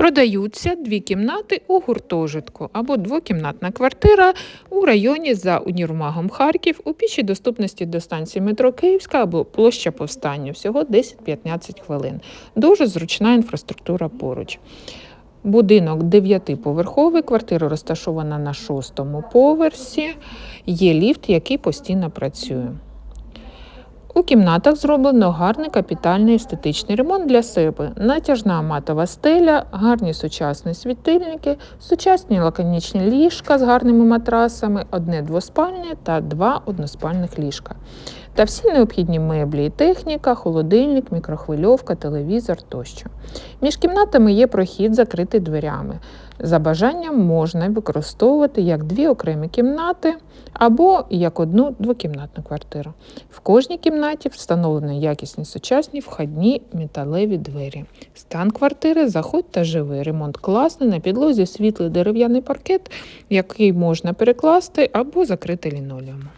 Продаються дві кімнати у гуртожитку або двокімнатна квартира у районі за універмагом Харків у пішій доступності до станції метро Київська або площа Повстання. Всього 10-15 хвилин. Дуже зручна інфраструктура поруч. Будинок дев'ятиповерховий, квартира розташована на шостому поверсі. Є ліфт, який постійно працює. У кімнатах зроблено гарний капітальний естетичний ремонт для себе. Натяжна матова стеля, гарні сучасні світильники, сучасні лаконічні ліжка з гарними матрасами, одне двоспальне та два односпальних ліжка. Та всі необхідні меблі і техніка, холодильник, мікрохвильовка, телевізор тощо. Між кімнатами є прохід, закритий дверями. За бажанням можна використовувати як дві окремі кімнати або як одну двокімнатну квартиру. В кожній кімнаті встановлені якісні сучасні входні металеві двері. Стан квартири заходь та живи. Ремонт класний, на підлозі світлий дерев'яний паркет, який можна перекласти або закрити лінолеумом.